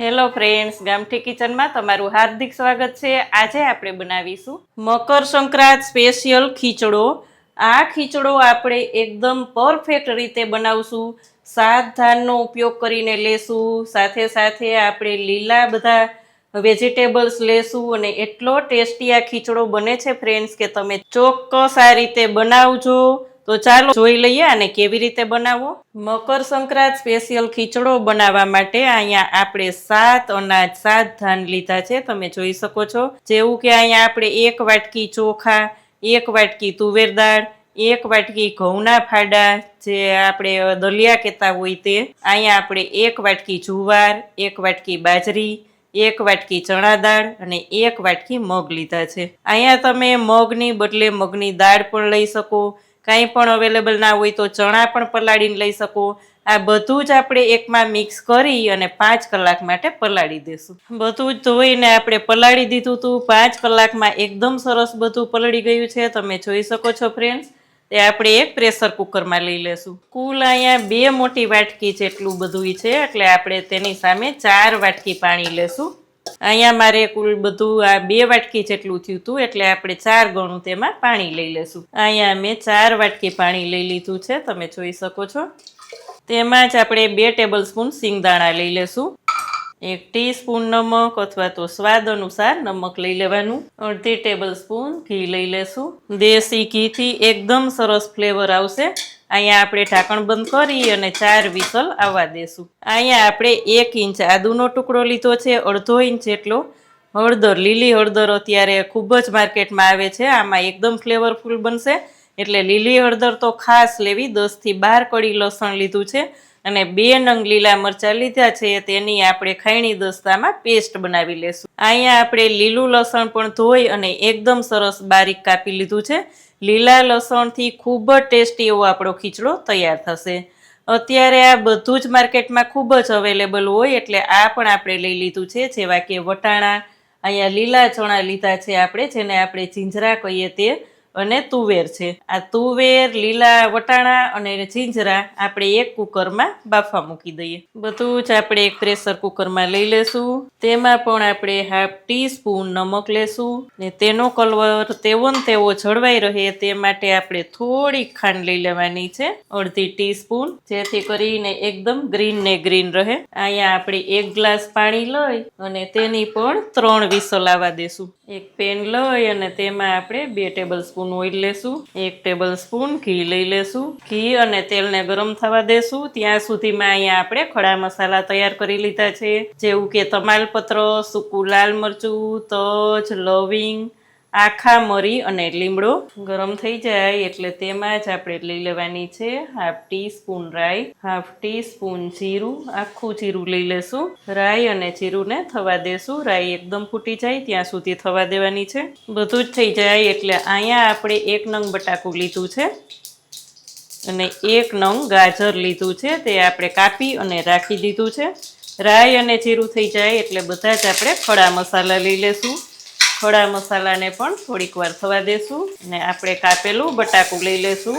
Hello friends, ગામઠી કિચનમાં તમારું હાર્દિક સ્વાગત છે. આજે આપણે બનાવીશું મકર સંક્રાંત સ્પેશિયલ ખીચડો. આ ખીચડો આપણે એકદમ પરફેક્ટ રીતે બનાવશું. સાત ધાનનો ઉપયોગ કરીને લેશું. સાથે સાથે આપણે લીલા બધા વેજીટેબલ્સ લેશું અને એટલો ટેસ્ટી આ ખીચડો બને છે ફ્રેન્ડ્સ કે તમે ચોક્કસ આ રીતે બનાવજો. તો ચાલો જોઈ લઈએ અને કેવી રીતે બનાવવો? મકર સંક્રાંત સ્પેશિયલ ખીચડો બનાવવા માટે અહીંયા આપણે સાત અનાજ, સાત ધાન લીધા છે. તમે જોઈ શકો છો. જેવું કે અહીંયા આપણે એક વાટકી ચોખા, એક વાટકી તુવેર દાળ, એક વાટકી ઘઉંના ફાડા, જે આપણે દલિયા કહેતા હોય તે. અહીંયા આપણે એક વાટકી જુવાર, એક વાટકી બાજરી, એક વાટકી ચણા દાળ અને એક વાટકી મગ લીધા છે. અહીંયા તમે મગની બદલે મગની દાળ પણ લઈ શકો. કાંઈ પણ અવેલેબલ ના હોય તો ચણા પણ પલાળીને લઈ શકો. આ બધું જ આપણે એકમાં મિક્સ કરી અને પાંચ કલાક માટે પલાળી દેશું. બધું જ ધોઈને આપણે પલાળી દીધું હતું પાંચ કલાકમાં એકદમ સરસ બધું પલળી ગયું છે. તમે જોઈ શકો છો ફ્રેન્ડ્સ તે આપણે એક પ્રેશર કુકરમાં લઈ લેશું. કુલ અહીંયા બે મોટી વાટકી જેટલું બધું છે. એટલે આપણે તેની સામે ચાર વાટકી પાણી લેશું. અહીંયા મારે કુલ બધું આ બે વાટકી જેટલું થયું હતું એટલે આપણે ચાર ગણું તેમાં પાણી લઈ લેશું અહીંયા મેં ચાર વાટકી પાણી લઈ લીધું છે, તમે જોઈ શકો છો. તેમાં જ આપણે બે ટેબલ સ્પૂન સિંગદાણા લઈ લેશું એક ટીસ્પૂન નમક અથવા તો સ્વાદ અનુસાર નમક લઈ લેવાનું. અડધી ટેબલ સ્પૂન ઘી લઈ લેશું દેશી ઘીથી એકદમ સરસ ફ્લેવર આવશે. અહીંયા આપણે ઢાંકણ બંધ કરી અને ચાર વિસલ આવવા દેશું. અહીંયા આપણે એક ઇંચ આદુનો ટુકડો લીધો છે, અડધો ઇંચ જેટલો હળદર, લીલી હળદર અત્યારે ખૂબ જ માર્કેટમાં આવે છે. આમાં એકદમ ફ્લેવરફુલ બનશે. એટલે લીલી હળદર તો ખાસ લેવી, દસથી બાર કડી લસણ લીધું છે. અને બે નંગ લીલા મરચાં લીધા છે, તેની આપણે ખૈણી દસ્તામાં પેસ્ટ બનાવી લેશું. અહીંયા આપણે લીલું લસણ પણ ધોઈ અને એકદમ સરસ બારીક કાપી લીધું છે. લીલા લસણથી ખૂબ જ ટેસ્ટી એવો આપણો ખીચડો તૈયાર થશે. અત્યારે આ બધું જ માર્કેટમાં ખૂબ જ અવેલેબલ હોય એટલે આ પણ આપણે લઈ લીધું છે, જેવા કે વટાણા. અહીંયા લીલા ચણા લીધા છે આપણે, જેને આપણે જીંજરા કહીએ તે. અને તુવેર છે. આ તુવેર, લીલા વટાણા અને જીંજરા આપણે એક કુકરમાં બાફા મૂકી દઈએ. બધું જ આપણે એક પ્રેશર કુકરમાં લઈ લેશું. તેમાં પણ આપણે હાફ ટી સ્પૂન નમક લેશું ને તેનો કલર તેવો ને તેવો જળવાઈ રહે તે માટે આપણે થોડી ખાંડ લઈ લેવાની છે, અડધી ટી સ્પૂન જેથી કરીને એકદમ ગ્રીન ને ગ્રીન રહે. અહીંયા આપણે એક ગ્લાસ પાણી લઈ અને તેની પણ ત્રણ વિસલ આવવા દેશું. એક પેન લઈ અને તેમાં આપણે બે ટેબલ સ્પૂન ઓઇલ લેશું, એક ટેબલ સ્પૂન ઘી લઈ લેશું. ઘી અને તેલને ગરમ થવા દેશું. ત્યાં સુધીમાં અહીંયા આપણે ખડા મસાલા તૈયાર કરી લીધા છે. જેવું કે તમાલપત્ર, સૂકું લાલ મરચું, તજ, લવિંગ આખા મરી અને લીમડો ગરમ થઈ જાય એટલે તેમાં જ આપણે લઈ લેવાની છે હાફ ટી સ્પૂન રાઈ, હાફ ટી સ્પૂન જીરું, આખું જીરું લઈ લેશું. રાઈ અને જીરુંને થવા દેશું. રાઈ એકદમ ફૂટી જાય ત્યાં સુધી થવા દેવાની છે. બધું જ થઈ જાય એટલે અહીંયા આપણે એક નંગ બટાકું લીધું છે અને એક નંગ ગાજર લીધું છે. તે આપણે કાપી અને રાખી દીધું છે. રાઈ અને જીરું થઈ જાય એટલે બધા જ આપણે ખડા મસાલા લઈ લેશું. ખડા મસાલાને પણ થોડીક વાર થવા દેશું અને આપણે કાપેલું બટાકું લઈ લેશું.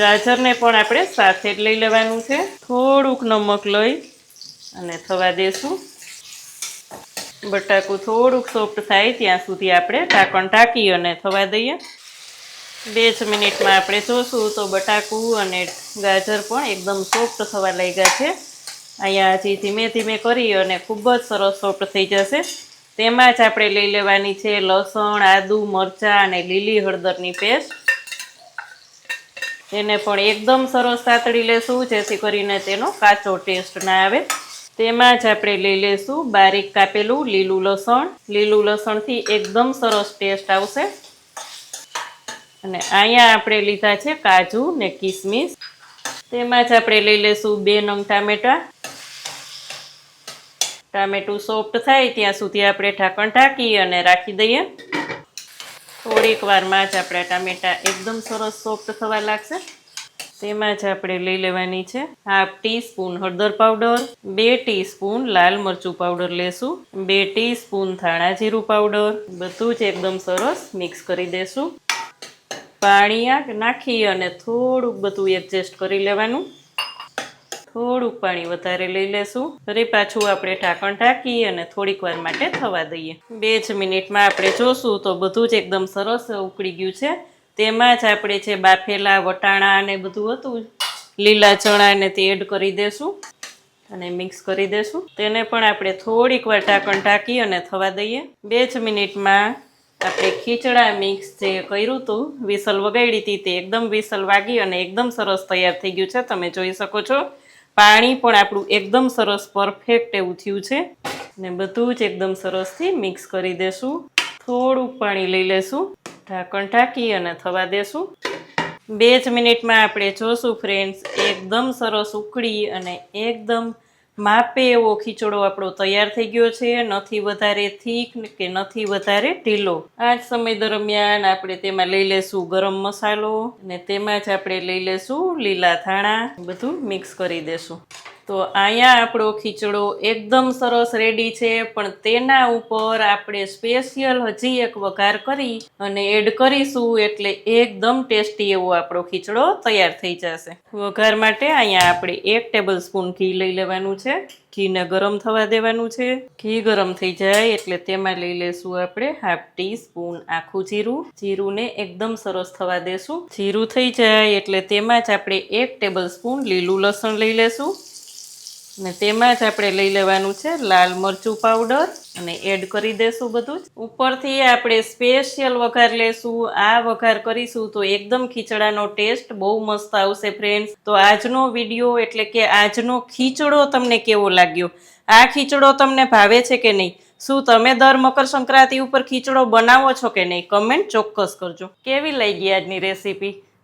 ગાજરને પણ આપણે સાથે જ લઈ લેવાનું છે. થોડુંક નમક લઈ અને થવા દેશું. બટાકું થોડુંક સોફ્ટ થાય ત્યાં સુધી આપણે ઢાંકણ ઢાંકી અને થવા દઈએ. બે જ મિનિટમાં આપણે જોશું તો બટાકું અને ગાજર પણ એકદમ સોફ્ટ થવા લાગ્યા છે. અહીંયા હજી ધીમે ધીમે કરી અને ખૂબ જ સરસ સોફ્ટ થઈ જશે. તેમાં જ આપણે લઈ લેવાની છે લસણ, આદુ, મરચાં અને લીલી હળદરની પેસ્ટ. તેને પણ એકદમ સરસ સાતળી લેશું, જેથી કરીને તેનો કાચો ટેસ્ટ ના આવે. તેમાં જ આપણે લઈ લેશું બારીક કાપેલું લીલું લસણ. લીલું લસણથી એકદમ સરસ ટેસ્ટ આવશે. અને અહીંયા આપણે લીધા છે કાજુ ને કિસમિસ. તેમાં જ આપણે લઈ લેશું બે નંગ ટામેટા. ટામેટું સોફ્ટ થાય ત્યાં સુધી આપણે ઢાંકણ ઢાંકી અને રાખી દઈએ. થોડીક વારમાં જ આપણા ટામેટા એકદમ સરસ સોફ્ટ થવા લાગશે. તેમાં જ આપણે લઈ લેવાની છે હાફ ટી સ્પૂન હળદર પાવડર બે ટી સ્પૂન લાલ મરચું પાવડર લેશું, બે ટી સ્પૂન ધાણા જીરું પાવડર બધું જ એકદમ સરસ મિક્સ કરી દેશું. પાણી નાખી અને થોડુંક બધું એડજસ્ટ કરી લેવાનું. થોડુંક પાણી વધારે લઈ લેશું. ફરી પાછું આપણે ઢાંકણ ઢાંકી અને થોડીક વાર માટે થવા દઈએ. બે જ મિનિટમાં આપણે જોશું તો બધું જ એકદમ સરસ ઉકળી ગયું છે. તેમાં જ આપણે જે બાફેલા વટાણા ને બધું હતું, લીલા ચણા ને તે એડ કરી દેશું અને મિક્સ કરી દેશું. તેને પણ આપણે થોડીક વાર ઢાંકણ ઢાંકી અને થવા દઈએ. બે જ મિનિટમાં આપણે ખીચડા મિક્સ જે કર્યું હતું, વિસલ વગાડી હતી તે એકદમ વિસલ વાગી અને એકદમ સરસ તૈયાર થઈ ગયું છે. તમે જોઈ શકો છો. પાણી પણ આપણું એકદમ સરસ પરફેક્ટ એવું થયું છે. ને બધું જ એકદમ સરસથી મિક્સ કરી દેશું. થોડુંક પાણી લઈ લેશું. ઢાંકણ ઢાંકી અને થવા દેશું. બે જ મિનિટમાં આપણે જોશું ફ્રેન્ડ્સ એકદમ સરસ ઉકળી અને એકદમ માપે એવો ખીચડો આપણો તૈયાર થઈ ગયો છે. નથી વધારે થીક કે નથી વધારે ઢીલો. આ જ સમય દરમિયાન આપણે તેમાં લઈ લેશું ગરમ મસાલો અને તેમાં જ આપણે લઈ લેશું લીલા ધાણા. બધું મિક્સ કરી દેશું. તો અહીંયા આપણો ખીચડો એકદમ સરસ રેડી છે, પણ તેના ઉપર આપણે સ્પેશિયલ હજી એક વઘાર કરી અને એડ કરીશું એટલે એકદમ ટેસ્ટી એવો આપણો ખીચડો તૈયાર થઈ જશે. વઘાર માટે અહીંયા આપણે એક ટેબલ સ્પૂન ઘી લઈ લેવાનું છે. ઘીને ગરમ થવા દેવાનું છે. ઘી ગરમ થઈ જાય એટલે તેમાં લઈ લેશું આપણે હાફ ટી સ્પૂન આખું જીરું. જીરુંને એકદમ સરસ થવા દેશું. જીરું થઈ જાય એટલે તેમાં જ આપણે એક ટેબલ સ્પૂન લીલું લસણ લઈ લેશું. અને તેમાં જ આપણે લઈ લેવાનું છે લાલ મરચું પાવડર અને એડ કરી દેશું બધું જ. ઉપરથી આપણે સ્પેશિયલ વઘાર લેશું. આ વઘાર કરીશું તો એકદમ ખીચડાનો ટેસ્ટ બહુ મસ્ત આવશે ફ્રેન્ડ્સ તો આજનો વીડિયો એટલે કે આજનો ખીચડો તમને કેવો લાગ્યો? આ ખીચડો તમને ભાવે છે કે નહીં? શું તમે દર મકર સંક્રાંતિ ઉપર ખીચડો બનાવો છો કે નહીં? કમેન્ટ ચોક્કસ કરજો. કેવી લઈ ગઈ આજની રેસીપી